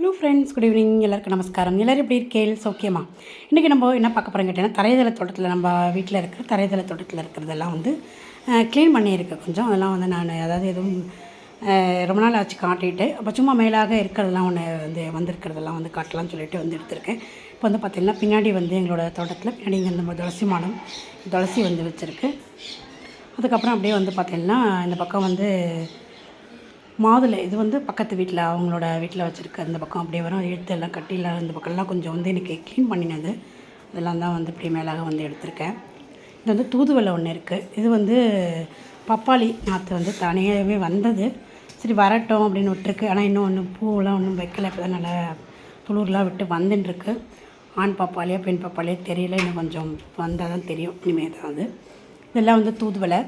Hello friends good evening எல்லாருக்கும் நமஸ்காரம். எல்லோரும் எப்படி இருக்கேள் சௌக்கியமா? இன்றைக்கி நம்ம என்ன பார்க்க போகிறோம் கேட்டிங்கன்னா தரைதள தோட்டத்தில் நம்ம வீட்டில் இருக்கிற தரைதள தோட்டத்தில் இருக்கிறதெல்லாம் வந்து க்ளீன் பண்ணியிருக்கேன் கொஞ்சம். அதெல்லாம் வந்து நான் அதாவது எதுவும் ரொம்ப நாள் ஆச்சு காட்டிட்டு அப்போ சும்மா மேலாக இருக்கிறதெல்லாம் ஒன்று வந்து வந்திருக்கிறதெல்லாம் வந்து காட்டலாம்னு சொல்லிட்டு வந்து எடுத்திருக்கேன். இப்போ வந்து பார்த்திங்கன்னா பின்னாடி வந்து எங்களோட தோட்டத்தில் பின்னாடி இங்கே இந்த துளசி மாடம் துளசி வந்து வச்சுருக்கு. அதுக்கப்புறம் அப்படியே வந்து பார்த்திங்கன்னா இந்த பக்கம் வந்து மாதுளை இது வந்து பக்கத்து வீட்டில் அவங்களோட வீட்டில் வச்சுருக்க அந்த பக்கம். அப்படியே வரும். எடுத்து எல்லாம் கட்டியில் இந்த பக்கம்லாம் கொஞ்சம் வந்து எனக்கு க்ளீன் பண்ணினது. இதெல்லாம் தான் வந்து இப்படி மேலாக வந்து எடுத்திருக்கேன். இது வந்து தூதுவளை ஒன்று இருக்குது இது வந்து பப்பாளி நாற்று வந்து தனியாகவே வந்தது. சரி வரட்டும் அப்படின்னு விட்டுருக்கு. ஆனால் இன்னும் ஒன்றும் பூவெல்லாம் ஒன்றும் வைக்கல. இப்போ தான் நல்லா துளூர்லாம் விட்டு வந்துட்டுருக்கு ஆண் பப்பாளியா பெண் பப்பாளியா தெரியல. இன்னும் கொஞ்சம் வந்தால் தான் தெரியும். இனிமேல் தான் அது. இதெல்லாம் வந்து தூதுவளை.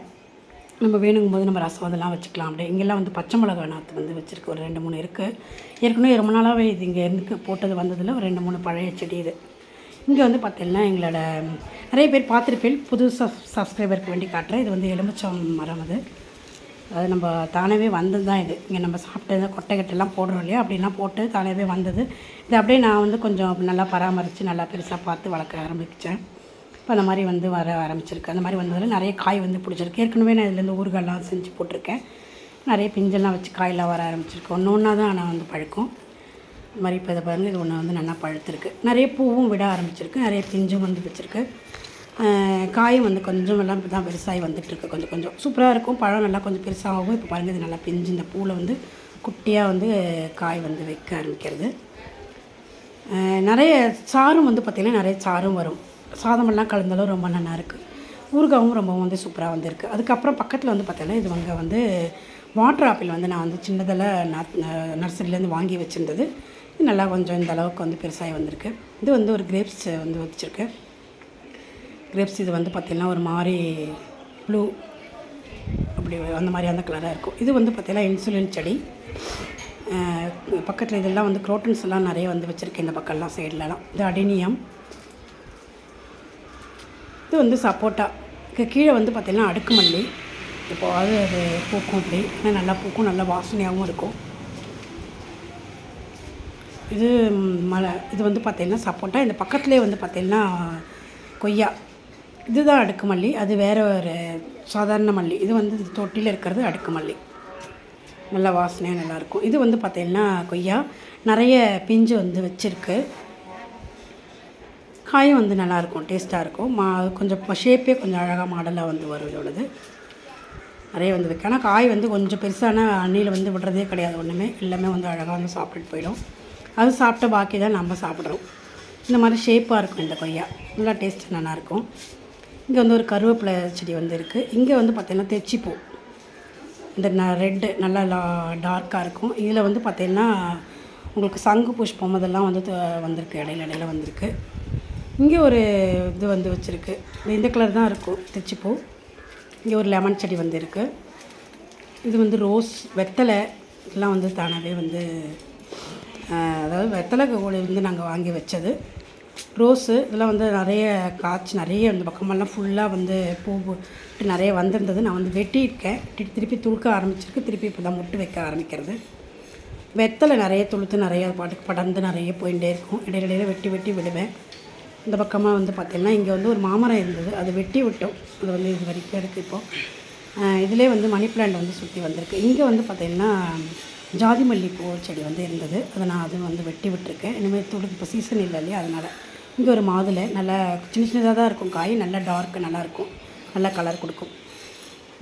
நம்ம வேணுங்கும் போது நம்ம ரசம் அதெல்லாம் வச்சுக்கலாம். அப்படியே இங்கெல்லாம் வந்து பச்சை மிளகா நாற்று வந்து வச்சுருக்கு. ஒரு ரெண்டு மூணு இருக்குது ஏற்கனவே ரொம்ப நாளாகவே இது இங்கே இருந்து போட்டது வந்ததில் ஒரு ரெண்டு மூணு பழைய செடி இது. இங்கே வந்து பார்த்தீங்கன்னா எங்களோட நிறைய பேர் பார்த்துருப்பேன் புது சப் சப்ஸ்கிரைபருக்கு வேண்டி காட்டுறேன். இது வந்து எலுமிச்சம் மரம் அது. அது நம்ம தானாகவே வந்தது தான் இது. இங்கே நம்ம சாப்பிட்டு கொட்டை கட்டெல்லாம் போடுறோம் இல்லையா? அப்படிலாம் போட்டு தானாகவே வந்தது. இது அப்படியே நான் வந்து கொஞ்சம் நல்லா பராமரித்து நல்லா பெருசாக பார்த்து வளர்க்க ஆரம்பித்தேன் இப்போ அந்த மாதிரி வந்து வர ஆரம்பிச்சிருக்கு. அந்த மாதிரி வந்ததில் நிறைய காய் வந்து பிடிச்சிருக்கு. ஏற்கனவே நான் இதுலேருந்து ஊறுகாயெலாம் செஞ்சு போட்டிருக்கேன். நிறைய பிஞ்செல்லாம் வச்சு காயெல்லாம் வர ஆரம்பிச்சிருக்கு. ஒன்று ஒன்றா தான் ஆனால் வந்து பழுக்கும். இந்த மாதிரி இப்போ இதை பாருங்கள் இது ஒன்று வந்து நல்லா பழுத்திருக்கு. நிறைய பூவும் விட ஆரம்பிச்சிருக்கு. நிறைய பிஞ்சும் வந்து வச்சுருக்கு. காயும் வந்து கொஞ்சம் எல்லாம் இப்போ தான் பெருசாகி வந்துட்டுருக்கு கொஞ்சம் கொஞ்சம் சூப்பராக இருக்கும். பழம் நல்லா கொஞ்சம் பெருசாகவும் இப்போ பாருங்கள் இது நல்லா பிஞ்சு இந்த பூவில் வந்து குட்டியாக வந்து காய் வந்து வைக்க ஆரம்பிக்கிறது. நிறைய சாரும் வந்து பார்த்திங்கன்னா நிறைய சாரும் வரும். சாதமெல்லாம் கலந்தாலும் ரொம்ப நல்லா இருக்குது ஊறுகாவும் ரொம்ப வந்து சூப்பராக வந்திருக்கு. அதுக்கப்புறம் பக்கத்தில் வந்து பார்த்தீங்கன்னா இது அங்கே வந்து வாட்டர் ஆப்பிள் வந்து நான் வந்து சின்னதில் நர்சரியிலேருந்து வாங்கி வச்சுருந்தது. இது நல்லா கொஞ்சம் இந்த அளவுக்கு வந்து பெருசாகி வந்திருக்கு. இது வந்து ஒரு கிரேப்ஸ் வந்து வச்சுருக்கேன் கிரேப்ஸ் இது வந்து பார்த்திங்கன்னா ஒரு மாதிரி ப்ளூ அப்படி அந்த மாதிரி அந்த கலராக இருக்கும். இது வந்து பார்த்திங்கன்னா இன்சுலின் செடி. பக்கத்தில் இதெல்லாம் வந்து குரோட்டன்ஸ் எல்லாம் நிறைய வந்து வச்சுருக்கேன் இந்த பக்கம்லாம் சைட்லலாம் இது அடினியம். இது வந்து சப்போட்டா. இதுக்கு கீழே வந்து பார்த்திங்கன்னா அடுக்குமல்லி இப்போ அது அது பூக்கும் அப்படி ஆனால் நல்லா பூக்கும் நல்லா வாசனையாகவும் இருக்கும். இது மலை இது வந்து பார்த்திங்கன்னா சப்போட்டா. இந்த பக்கத்துலேயே வந்து பார்த்திங்கன்னா கொய்யா. இதுதான் அடுக்குமல்லி அது வேறு ஒரு சாதாரண மல்லி. இது வந்து தொட்டியில் இருக்கிறது அடுக்குமல்லி நல்லா வாசனையாக நல்லாயிருக்கும் இது வந்து பார்த்திங்கன்னா கொய்யா. நிறைய பிஞ்சு வந்து வச்சுருக்கு. காயும் வந்து நல்லாயிருக்கும் டேஸ்ட்டாக இருக்கும். மா கொஞ்சம் ஷேப்பே கொஞ்சம் அழகாக மாடலாக வந்து வரும் இதோடது. நிறைய வந்து வைக்க ஆனால் காய் வந்து கொஞ்சம் பெருசான அண்ணியில் வந்து விடுறதே கிடையாது ஒன்றுமே எல்லாமே வந்து அழகாக வந்து சாப்பிட்டுட்டு போயிடும். அது சாப்பிட்ட பாக்கி தான் நம்ம சாப்பிட்றோம். இந்த மாதிரி ஷேப்பாக இருக்கும் இந்த கொய்யா. நல்லா டேஸ்ட் நல்லாயிருக்கும். இங்கே வந்து ஒரு கருவேப்பிலை செடி வந்து இருக்குது இங்கே வந்து பார்த்திங்கன்னா தெச்சிப்பூ. இந்த ந ரெட்டு நல்லா டார்க்காக இருக்கும். இதில் வந்து பார்த்திங்கன்னா உங்களுக்கு சங்கு புஷ்பம் அதெல்லாம் வந்து த- வந்திருக்கு. இடையில இடையில வந்திருக்கு. இங்கே ஒரு இது வந்து வச்சுருக்கு. இந்த கலர் தான் இருக்கும். திருச்சிப்பூ. இங்கே ஒரு லெமன் செடி வந்து இருக்குது இது வந்து ரோஸ் வெத்தலை இதெல்லாம் வந்து தானாகவே வந்து அதாவது வெத்தலை கோழி வந்து நாங்கள் வாங்கி வச்சது. ரோஸு இதெல்லாம் வந்து நிறைய காய்ச்சி நிறைய இந்த பக்கமெல்லாம் ஃபுல்லாக வந்து பூ நிறைய வந்திருந்தது. நான் வந்து வெட்டியிருக்கேன். வெட்டிட்டு திருப்பி துளுக்க ஆரம்பிச்சிருக்கு. திருப்பி இப்போ தான் முட்டு வைக்க ஆரம்பிக்கிறது. வெத்தலை நிறைய துளுத்து நிறைய பாட்டுக்கு படர்ந்து நிறைய போயிட்டே இருக்கும். இடையில இடையில வெட்டி வெட்டி விடுவேன். இந்த பக்கமாக வந்து பார்த்திங்கன்னா இங்கே வந்து ஒரு மாமரம் இருந்தது. அது வெட்டி விட்டோம். அது வந்து இது வரைக்கும் இருக்குது இப்போது இதிலே வந்து மணி பிளான்ட் வந்து சுற்றி வந்திருக்கு. இங்கே வந்து பார்த்திங்கன்னா ஜாதி மல்லிப்பூ செடி வந்து இருந்தது. அதை நான் அது வந்து வெட்டி விட்டுருக்கேன். இனிமேல் துளுக்கு இப்போ சீசன் இல்லை இல்லையா? அதனால் இங்கே ஒரு மாதுளை. நல்லா சின்ன சின்னதாக தான் இருக்கும் காய். நல்லா டார்க்கு நல்லாயிருக்கும் நல்லா கலர் கொடுக்கும்.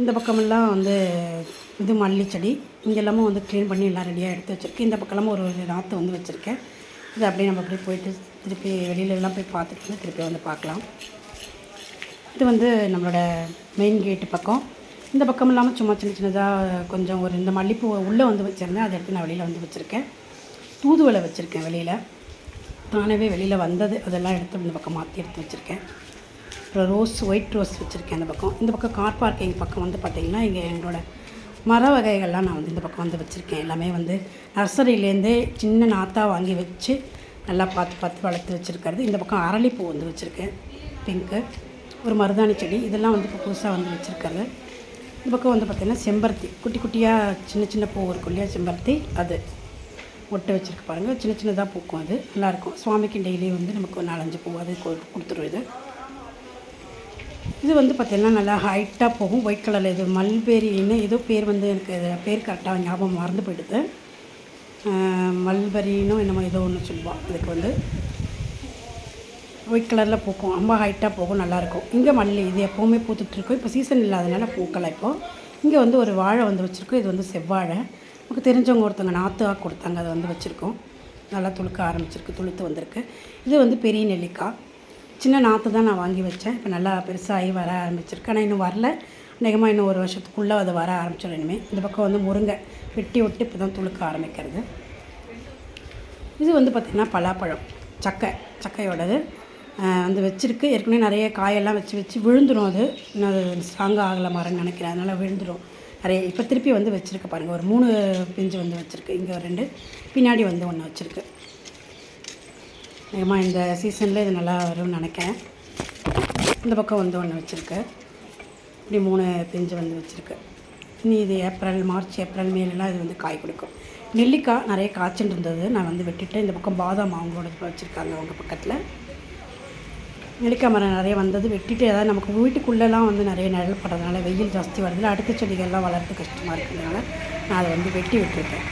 இந்த பக்கமெல்லாம் வந்து இது மல்லி செடி இங்கே எல்லாமே வந்து க்ளீன் பண்ணி எல்லாம் ரெடியாக எடுத்து வச்சுருக்கேன் இந்த பக்கமெல்லாம் ஒரு ஒரு நாற்று வந்து வச்சுருக்கேன். இது அப்படியே நம்ம அப்படியே போயிட்டு திருப்பி வெளியிலலாம் போய் பார்த்துட்டு திருப்பி வந்து பார்க்கலாம். இது வந்து நம்மளோட மெயின் கேட்டு பக்கம். இந்த பக்கம் இல்லாமல் சும்மா சின்ன சின்னதாக கொஞ்சம் ஒரு இந்த மல்லிப்பூ உள்ளே வந்து வச்சுருந்தேன். அதை எடுத்து நான் வெளியில் வந்து வச்சுருக்கேன். தூதுவளை வச்சுருக்கேன் வெளியில். தானவே வெளியில் வந்தது. அதெல்லாம் எடுத்து இந்த பக்கம் மாற்றி எடுத்து வச்சுருக்கேன். அப்புறம் ரோஸ் ஒயிட் ரோஸ் வச்சுருக்கேன் அந்த பக்கம். இந்த பக்கம் கார் பார்க்கிங் பக்கம் வந்து பார்த்திங்கன்னா இங்கே எங்களோட மர வகைகள்லாம் நான் வந்து இந்த பக்கம் வந்து வச்சுருக்கேன். எல்லாமே வந்து நர்சரியிலேருந்து சின்ன நாத்தாக வாங்கி வச்சு நல்லா பார்த்து பார்த்து வளர்த்து வச்சுருக்கிறது. இந்த பக்கம் அரளிப்பூ வந்து வச்சுருக்கேன். பிங்க்கு. ஒரு மருதாணி செடி. இதெல்லாம் வந்து இப்போ புதுசாக வந்து வச்சுருக்கிறது. இந்த பக்கம் வந்து பார்த்திங்கன்னா செம்பருத்தி. குட்டி குட்டியாக சின்ன சின்ன பூ இருக்கும் இல்லையா? செம்பருத்தி. அது ஒட்டு வச்சுருக்கு பாருங்கள் சின்ன சின்னதாக பூக்கும் அது. நல்லாயிருக்கும் சுவாமிக்கு டெய்லி வந்து நமக்கு நாலஞ்சு பூ அது கொ- கொடுத்துரும் இது. இது வந்து பார்த்திங்கன்னா நல்லா ஹைட்டாக போகும். ஒயிட் கலரில் இது மல்பெரின்னு ஏதோ பேர் வந்து எனக்கு பேர் கரெக்டாக ஞாபகம் மறந்து போயிடுது. ஆஹ் மல்பெரினும் என்னமோ ஏதோ ஒன்று சொல்லுவாள் இதுக்கு வந்து ஒயிட் கலரில் பூக்கும். ரொம்ப ஹைட்டாக போகும் நல்லாயிருக்கும் இங்கே மல்லி இது எப்போவுமே பூத்துட்ருக்கோம் இப்போ சீசன் இல்லாதனால பூக்கலை இப்போது இங்கே வந்து ஒரு வாழை வந்து வச்சுருக்கோம். இது வந்து செவ்வாழை. நமக்கு தெரிஞ்சவங்க ஒருத்தவங்க நாற்றுவாக கொடுத்தாங்க. அதை வந்து வச்சுருக்கோம். நல்லா துளுக்க ஆரம்பிச்சிருக்கு துளுத்து வந்திருக்கு. இது வந்து பெரிய நெல்லிக்காய். சின்ன நாற்று தான் நான் வாங்கி வச்சேன். இப்போ நல்லா பெருசாகி வர ஆரம்பிச்சிருக்கு. ஆனால் இன்னும் வரல. அநேகமாக இன்னும் ஒரு வருஷத்துக்குள்ளே அது வர ஆரம்பிச்சிடும் இனிமேல் இந்த பக்கம் வந்து முருங்கை வெட்டி விட்டு இப்போ தான் துளுக்க ஆரம்பிக்கிறது. இது வந்து பார்த்திங்கன்னா பலாப்பழம். சக்கை. சக்கையோடது. வந்து வச்சுருக்கு. ஏற்கனவே நிறைய காயெல்லாம் வச்சு வச்சு விழுந்துடும் அது. இன்னும் அது ஸ்ட்ராங்காக ஆகலை மரம்னு நினைக்கிறேன். அதனால் விழுந்துடும் நிறைய இப்போ திருப்பி வந்து வச்சுருக்கு பாருங்கள் ஒரு மூணு பிஞ்சு வந்து வச்சுருக்கு. இங்கே ஒரு ரெண்டு. பின்னாடி வந்து ஒன்று வச்சுருக்கு. வேகமாக இந்த சீசனில் இது நல்லா வரும்னு நினைக்கிறேன். இந்த பக்கம் வந்து ஒன்று வச்சுருக்கு. இப்படி மூணு பிஞ்சு வந்து வச்சுருக்கு. இனி இது ஏப்ரல் மார்ச் ஏப்ரல் மேலாம் இது வந்து காய் கொடுக்கும். நெல்லிக்காய் நிறைய காய்ச்சல் இருந்தது. நான் வந்து வெட்டிட்டு இந்த பக்கம் பாதாம் அவங்களோட வச்சுருக்காங்க அவங்க பக்கத்தில். நெல்லிக்காய் மரம் நிறைய வந்தது. வெட்டிட்டு ஏதாவது நமக்கு வீட்டுக்குள்ளெல்லாம் வந்து நிறைய நிழல் படுறதுனால வெயில் ஜாஸ்தி வருதுல அடுத்த செடிகள்லாம் வளர்த்து கஷ்டமாக இருக்கிறதுனால நான் அதை வந்து வெட்டி விட்டுருக்கேன்.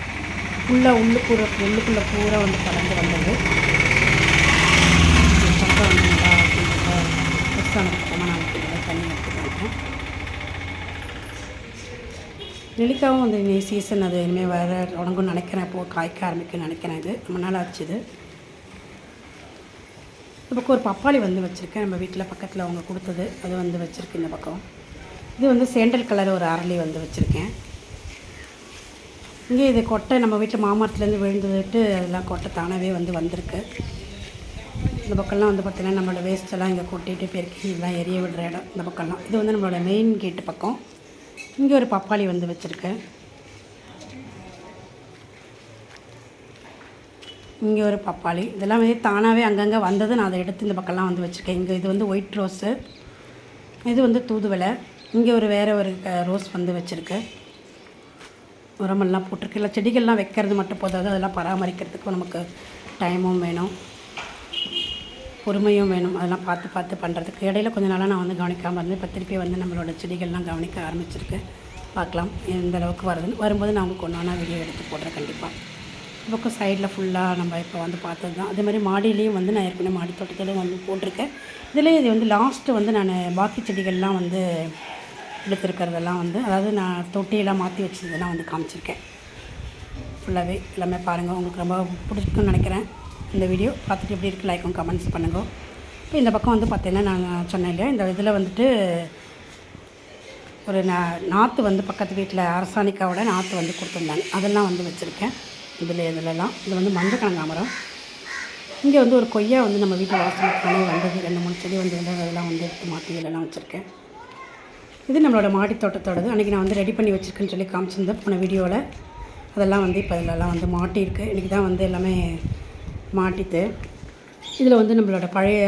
உள்ளே உள்ளுக்குள்ள உள்ளுக்குள்ளே பூரா வந்து பறந்து வந்தது. இந்த வந்து நல்லா பெருசானதுக்கப்புறமா நான் வந்து தண்ணி எடுத்துக்கிறேன் நெல்லிக்காவும் வந்து இனி சீசன் அது இனிமேல் வர தொடங்கும்னு நினைக்கிறேன். இப்போது காய்க்க ஆரம்பிக்கும்னு நினைக்கிறேன் இது. ரொம்ப நாள் ஆச்சுது இந்த பக்கம் ஒரு பப்பாளி வந்து வச்சுருக்கேன். நம்ம வீட்டில் பக்கத்தில் அவங்க கொடுத்தது. அது வந்து வச்சுருக்கு இந்த பக்கம். இது வந்து சேண்டல் கலர் ஒரு அரளி வந்து வச்சுருக்கேன். இங்கே இது கொட்டை நம்ம வீட்டில் மாமரத்துலேருந்து விழுந்துட்டு அதெல்லாம் கொட்டை தானாகவே வந்து வந்திருக்கு. இந்த பக்கம்லாம் வந்து பார்த்திங்கன்னா நம்மளோட வேஸ்ட்டெல்லாம் இங்கே கொட்டிட்டு பெருக்கி இதெல்லாம் எரிய விடுற இடம் இந்த பக்கம்லாம். இது வந்து நம்மளோட மெயின் கேட்டு பக்கம். இங்கே ஒரு பப்பாளி வந்து வச்சுருக்கேன் இங்கே ஒரு பப்பாளி. இதெல்லாம் வந்து தானாகவே அங்கங்கே வந்தது நான் அதை எடுத்து இந்த பக்கம்லாம் வந்து வச்சுருக்கேன். இங்கே இது வந்து ஒயிட் ரோஸு இது வந்து தூதுவளை. இங்கே ஒரு வேறு ஒரு ரோஸ் வந்து வச்சுருக்கு. உரமெல்லாம் போட்டிருக்கு. இல்லை செடிகள்லாம் வைக்கிறது மட்டும் போதாது. அதெல்லாம் பராமரிக்கிறதுக்கும் நமக்கு டைமும் வேணும். பொறுமையும் வேணும். அதெல்லாம் பார்த்து பார்த்து பண்ணுறதுக்கு இடையில கொஞ்ச நாளாக நான் வந்து கவனிக்காமல் இருந்தேன். இப்போ திருப்பி வந்து நம்மளோட செடிகள்லாம் கவனிக்க ஆரம்பிச்சிருக்கேன் பார்க்கலாம். எந்த அளவுக்கு வருதுன்னு. வரும்போது நான் உங்களுக்கு ஒன்றா வீடியோ எடுத்து போடுறேன் கண்டிப்பாக பக்கம் சைடில் ஃபுல்லாக நம்ம இப்போ வந்து பார்த்தது தான் அதே மாதிரி மாடியிலையும் வந்து நான் ஏற்கனவே மாடி தோட்டத்திலையும் வந்து போட்டிருக்கேன். இதுலேயே இது வந்து லாஸ்ட்டு வந்து நான் பாக்கி செடிகள்லாம் வந்து எடுத்துருக்கிறதெல்லாம் வந்து அதாவது நான் தொட்டியெல்லாம் மாற்றி வச்சதெல்லாம் வந்து காமிச்சிருக்கேன். ஃபுல்லாகவே எல்லாமே பாருங்கள் உங்களுக்கு ரொம்ப பிடிச்சிருக்குன்னு நினைக்கிறேன். இந்த வீடியோ பார்த்துட்டு எப்படி இருக்குது லைக்கும் கமெண்ட்ஸ் பண்ணுங்க. இப்போ இந்த பக்கம் வந்து பார்த்தீங்கன்னா நான் சொன்னேன் இல்லையா இந்த இதில் வந்துட்டு ஒரு நா நாற்று வந்து பக்கத்து வீட்டில் அரசாணிக்காவோட நாற்று வந்து கொடுத்துருந்தாங்க. அதெல்லாம் வந்து வச்சுருக்கேன். இதில் இதிலெல்லாம் இது வந்து மஞ்சள் கனகாமரம் இங்கே வந்து ஒரு கொய்யா வந்து நம்ம வீட்டில் வாசலுக்கானே வந்தது. ரெண்டு மூணு செடி வந்து அதெல்லாம் வந்து எடுத்து மாற்றி இதெல்லாம் வச்சுருக்கேன். இது நம்மளோட மாடி தோட்டத்தோடது. அன்றைக்கி நான் வந்து ரெடி பண்ணி வச்சுருக்கேன்னு சொல்லி காமிச்சிருந்தேன். போன வீடியோவில். அதெல்லாம் வந்து இப்போ இதிலெல்லாம் வந்து மாட்டியிருக்கு. இன்றைக்கி தான் வந்து எல்லாமே மாட்டித்து இதில் வந்து நம்மளோட பழைய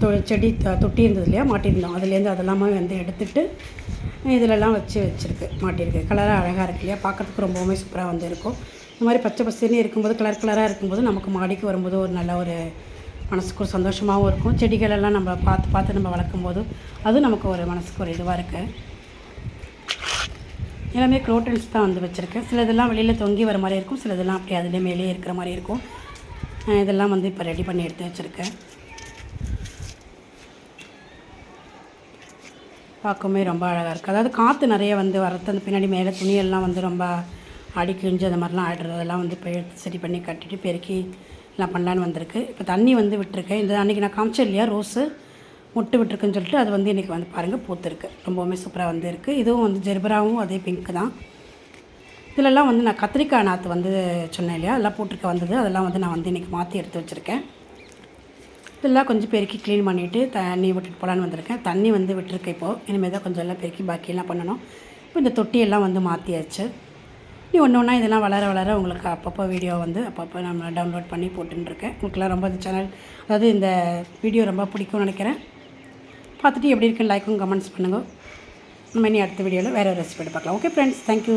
தொ செடி தொட்டி இருந்தது இல்லையா மாட்டியிருந்தோம். அதுலேருந்து அதெல்லாமே வந்து எடுத்துகிட்டு இதிலெல்லாம் வச்சு வச்சுருக்கு மாட்டியிருக்கு. கலராக அழகாக இருக்கு இல்லையா பார்க்கறதுக்கு ரொம்பவுமே சூப்பராக வந்து இருக்கும். இந்த மாதிரி பச்சை பசேன்னு இருக்கும்போது கலர் கலராக இருக்கும்போது நமக்கு மாடிக்கு வரும்போது ஒரு நல்ல ஒரு மனசுக்கு ஒரு சந்தோஷமாகவும் இருக்கும். செடிகளெல்லாம் நம்ம பார்த்து பார்த்து நம்ம வளர்க்கும் போது நமக்கு ஒரு மனசுக்கு ஒரு இதுவாக இருக்குது எல்லாமே க்ரோட்டன்ஸ் தான் வந்து வச்சுருக்கேன். சிலதெல்லாம் வெளியில் தொங்கி வர மாதிரி இருக்கும் சிலதெல்லாம் அப்படி அதிலே மேலேயே இருக்கிற மாதிரி இருக்கும். இதெல்லாம் வந்து இப்போ ரெடி பண்ணி எடுத்து வச்சுருக்கேன். பார்க்கவே ரொம்ப அழகாக இருக்குது அதாவது காற்று நிறைய வந்து வரத்து அந்த பின்னாடி மேலே துணியெல்லாம் வந்து ரொம்ப அடி கிழிஞ்சு அந்த மாதிரிலாம் ஆடுறது அதெல்லாம் வந்து இப்போ எடுத்து சரி பண்ணி கட்டிட்டு பெருக்கி எல்லாம் பண்ணலான்னு வந்திருக்கு. இப்போ தண்ணி வந்து விட்டுருக்கேன். இந்த அன்றைக்கி நான் காமிச்சேன் இல்லையா ரோஸு? முட்டு விட்டுருக்குன்னு சொல்லிட்டு அது வந்து இன்றைக்கி வந்து பாருங்கள் பூத்துருக்கு. ரொம்பவுமே சூப்பராக வந்து இருக்குது இதுவும் வந்து ஜெர்பராவும் அதே பிங்க் தான். இதிலெல்லாம் வந்து நான் கத்திரிக்காய் நாற்று வந்து சொன்னேன் இல்லையா? அதெல்லாம் போட்டிருக்க வந்தது. அதெல்லாம் வந்து நான் வந்து இன்றைக்கி மாற்றி எடுத்து வச்சுருக்கேன். இதெல்லாம் கொஞ்சம் பெருக்கி க்ளீன் பண்ணிவிட்டு தண்ணி விட்டுட்டு போகலான்னு வந்திருக்கேன். தண்ணி வந்து விட்டுருக்கு இப்போது இனிமேல் தான் கொஞ்சம் எல்லாம் பெருக்கி பாக்கியெல்லாம் பண்ணணும். இப்போ இந்த தொட்டியெல்லாம் வந்து மாற்றியாச்சு நீ ஒன்று ஒன்றா இதெல்லாம் வளர வளர உங்களுக்கு அப்பப்போ வீடியோ வந்து அப்பப்போ நம்ம டவுன்லோட் பண்ணி போட்டுருக்கேன் உங்களுக்குலாம் ரொம்ப இந்த சேனல் அதாவது இந்த வீடியோ ரொம்ப பிடிக்கும்னு நினைக்கிறேன். பார்த்துட்டு எப்படி இருக்குன்னு லைக்கும் கமெண்ட்ஸ் பண்ணுங்கள் நம்ம இனி அடுத்த வீடியோவில் வேறு ஒரு ரெசிபி பார்க்கலாம். Okay friends thank you